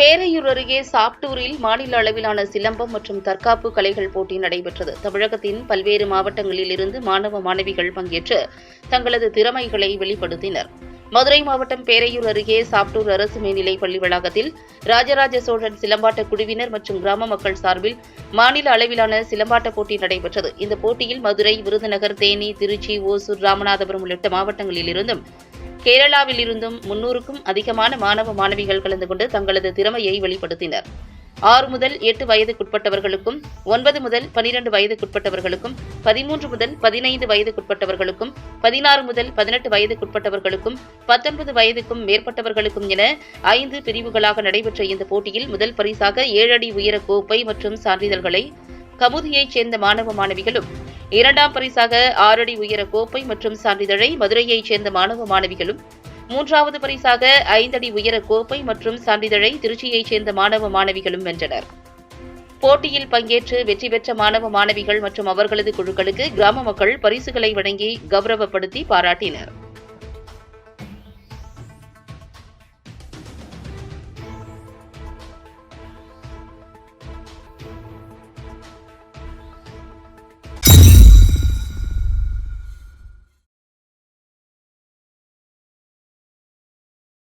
பேரையூர் அருகே சாப்டூரில் மாநில அளவிலான சிலம்பம் மற்றும் தற்காப்பு கலைகள் போட்டி நடைபெற்றது. தமிழகத்தின் பல்வேறு மாவட்டங்களில் இருந்து மாணவ மாணவிகள் பங்கேற்று தங்களது திறமைகளை வெளிப்படுத்தினர். மதுரை மாவட்டம் பேரையூர் அருகே சாப்டூர் அரசு மேல்நிலைப் பள்ளி வளாகத்தில் ராஜராஜ சோழன் சிலம்பாட்ட குழுவினர் மற்றும் கிராம மக்கள் சார்பில் மாநில அளவிலான சிலம்பாட்ட போட்டி நடைபெற்றது. இந்த போட்டியில் மதுரை விருதுநகர் தேனி திருச்சி ஓசூர் ராமநாதபுரம் உள்ளிட்ட மாவட்டங்களிலிருந்தும் கேரளாவில் இருந்தும் முன்னூறுக்கும் அதிகமான மாணவ மாணவிகள் கலந்து கொண்டு தங்களது திறமையை வெளிப்படுத்தினர். ஆறு முதல் எட்டு வயதுக்குட்பட்டவர்களுக்கும் ஒன்பது முதல் பனிரெண்டு வயதுக்குட்பட்டவர்களுக்கும் பதிமூன்று முதல் பதினைந்து வயதுக்குட்பட்டவர்களுக்கும் பதினாறு முதல் பதினெட்டு வயதுக்குட்பட்டவர்களுக்கும் பத்தொன்பது வயதுக்கும் மேற்பட்டவர்களுக்கும் என ஐந்து பிரிவுகளாக நடைபெற்ற இந்த போட்டியில் முதல் பரிசாக ஏழடி உயர கோப்பை மற்றும் சான்றிதழ்களை கமுதியைச் சேர்ந்த மாணவ மாணவிகளும் இரண்டாம் பரிசாக ஆறடி உயர கோப்பை மற்றும் சான்றிதழை மதுரையைச் சேர்ந்த மாணவ மாணவிகளும் மூன்றாவது பரிசாக ஐந்தடி உயர கோப்பை மற்றும் சான்றிதழை திருச்சியைச் சேர்ந்த மாணவ மாணவிகளும் வென்றனர். போட்டியில் பங்கேற்று வெற்றி பெற்ற மாணவ மாணவிகள் மற்றும் அவர்களது குழுக்களுக்கு கிராம மக்கள் பரிசுகளை வழங்கி கௌரவப்படுத்தி பாராட்டினர்.